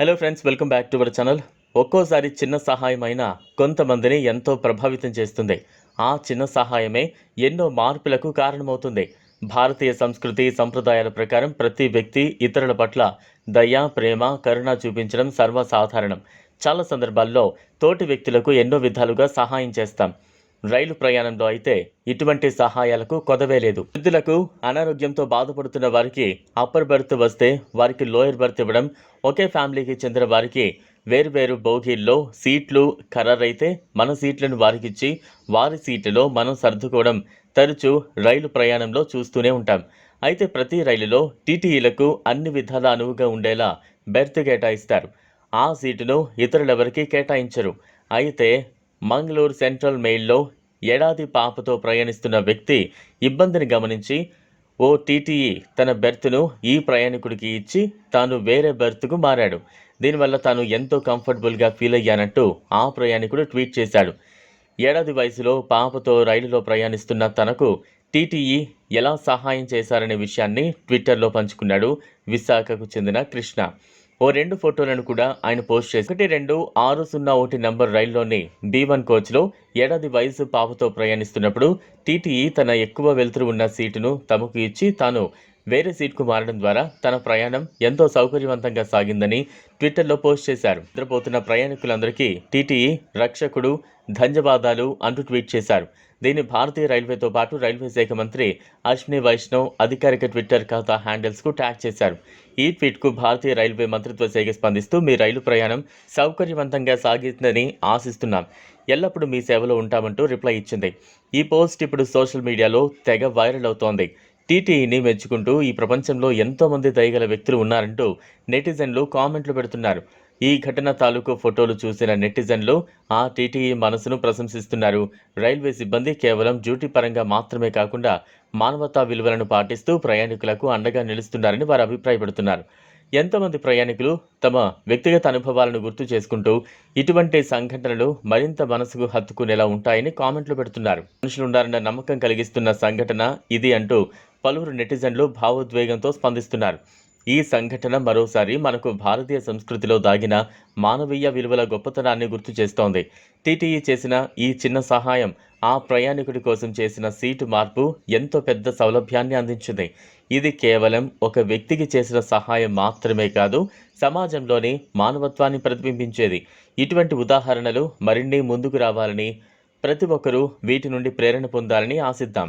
Hello friends welcome back to our channel ఒక్కోసారి చిన్న సహాయమైన కొంతమందిని ఎంతో ప్రభావితం చేస్తుంది. ఆ చిన్న సహాయమే ఎన్నో మార్పులకు కారణమవుతుంది. భారతీయ సంస్కృతి సంప్రదాయాల ప్రకారం ప్రతి వ్యక్తి ఇతరుల పట్ల దయ ప్రేమ కరుణ చూపించడం సర్వసాధారణం. చాలా సందర్భాల్లో తోటి వ్యక్తులకు ఎన్నో విధాలుగా సహాయం చేస్తాం. రైలు ప్రయాణంలో అయితే ఇటువంటి సహాయాలకు కొదవే లేదు. వృద్ధులకు అనారోగ్యంతో బాధపడుతున్న వారికి అప్పర్ బెర్త్ వస్తే వారికి లోయర్ బెర్త్ ఇవ్వడం ఒకే ఫ్యామిలీకి చెందిన వారికి వేరువేరు బోగీల్లో సీట్లు ఖరారైతే మన సీట్లను వారికిచ్చి వారి సీట్లలో మనం సర్దుకోవడం తరచూ రైలు ప్రయాణంలో చూస్తూనే ఉంటాం. అయితే ప్రతి రైలులో టీటీఈలకు అన్ని విధాల అనువుగా ఉండేలా బెర్త్ కేటాయిస్తారు. ఆ సీటును ఇతరులెవరికీ కేటాయించరు. అయితే మంగళూరు సెంట్రల్ మెయిల్లో ఏడాది పాపతో ప్రయాణిస్తున్న వ్యక్తి ఇబ్బందిని గమనించి ఓ టీటీఈ తన బెర్త్ను ఈ ప్రయాణికుడికి ఇచ్చి తాను వేరే బెర్త్కు మారాడు. దీనివల్ల తాను ఎంతో కంఫర్టబుల్గా ఫీల్ అయ్యానంటూ ఆ ప్రయాణికుడు ట్వీట్ చేశాడు. ఏడాది వయసులో పాపతో రైలులో ప్రయాణిస్తున్న తనకు టీటీఈ ఎలా సహాయం చేశారనే విషయాన్ని ట్విట్టర్లో పంచుకున్నాడు విశాఖకు చెందిన కృష్ణ. ఓ రెండు ఫోటోలను కూడా ఆయన పోస్ట్ చేసి ఒకటి రెండు ఆరు సున్నా ఒకటి నంబర్ రైల్లోని బి వన్ కోచ్లో ఏడాది వయసు పాపతో ప్రయాణిస్తున్నప్పుడు టీటీఈ తన ఎక్కువ వెలుతురు ఉన్న సీటును తమకు ఇచ్చి తాను వేరే సీట్కు మారడం ద్వారా తన ప్రయాణం ఎంతో సౌకర్యవంతంగా సాగిందని ట్విట్టర్లో పోస్ట్ చేశారు. నిద్రపోతున్న ప్రయాణికులందరికీ టీటీఈ రక్షకుడు ధన్యవాదాలు అంటూ ట్వీట్ చేశారు. దీన్ని భారతీయ రైల్వేతో పాటు రైల్వే శాఖ మంత్రి అశ్విని వైష్ణవ్ అధికారిక ట్విట్టర్ ఖాతా హ్యాండిల్స్కు ట్యాగ్ చేశారు. ఈ ట్వీట్కు భారతీయ రైల్వే మంత్రిత్వ శాఖ స్పందిస్తూ మీ రైలు ప్రయాణం సౌకర్యవంతంగా సాగిందని ఆశిస్తున్నాం. ఎల్లప్పుడూ మీ సేవలో ఉంటామంటూ రిప్లై ఇచ్చింది. ఈ పోస్ట్ ఇప్పుడు సోషల్ మీడియాలో తెగ వైరల్ అవుతోంది. టీటీఈని మెచ్చుకుంటూ ఈ ప్రపంచంలో ఎంతోమంది దయగల వ్యక్తులు ఉన్నారంటూ నెటిజన్లు కామెంట్లు పెడుతున్నారు. ఈ ఘటన తాలూకు ఫోటోలు చూసిన నెటిజన్లు ఆ టీటీఈ మనసును ప్రశంసిస్తున్నారు. రైల్వే సిబ్బంది కేవలం డ్యూటీ పరంగా మాత్రమే కాకుండా మానవతా విలువలను పాటిస్తూ ప్రయాణికులకు అండగా నిలుస్తున్నారని వారు అభిప్రాయపడుతున్నారు. ఎంతోమంది ప్రయాణికులు తమ వ్యక్తిగత అనుభవాలను గుర్తు చేసుకుంటూ ఇటువంటి సంఘటనలు మరింత మనసుకు హత్తుకునేలా ఉంటాయని కామెంట్లు పెడుతున్నారు. మనుషులున్నారన్న నమ్మకం కలిగిస్తున్న సంఘటన ఇది అంటూ పలువురు నెటిజన్లు భావోద్వేగంతో స్పందిస్తున్నారు. ఈ సంఘటన మరోసారి మనకు భారతీయ సంస్కృతిలో దాగిన మానవీయ విలువల గొప్పతనాన్ని గుర్తు చేస్తోంది. టీటీఈ చేసిన ఈ చిన్న సహాయం ఆ ప్రయాణికుడి కోసం చేసిన సీటు మార్పు ఎంతో పెద్ద సౌలభ్యాన్ని అందించింది. ఇది కేవలం ఒక వ్యక్తికి చేసిన సహాయం మాత్రమే కాదు సమాజంలోని మానవత్వాన్ని ప్రతిబింబించేది. ఇటువంటి ఉదాహరణలు మరిన్ని ముందుకు రావాలని ప్రతి ఒక్కరూ వీటి నుండి ప్రేరణ పొందాలని ఆశిద్దాం.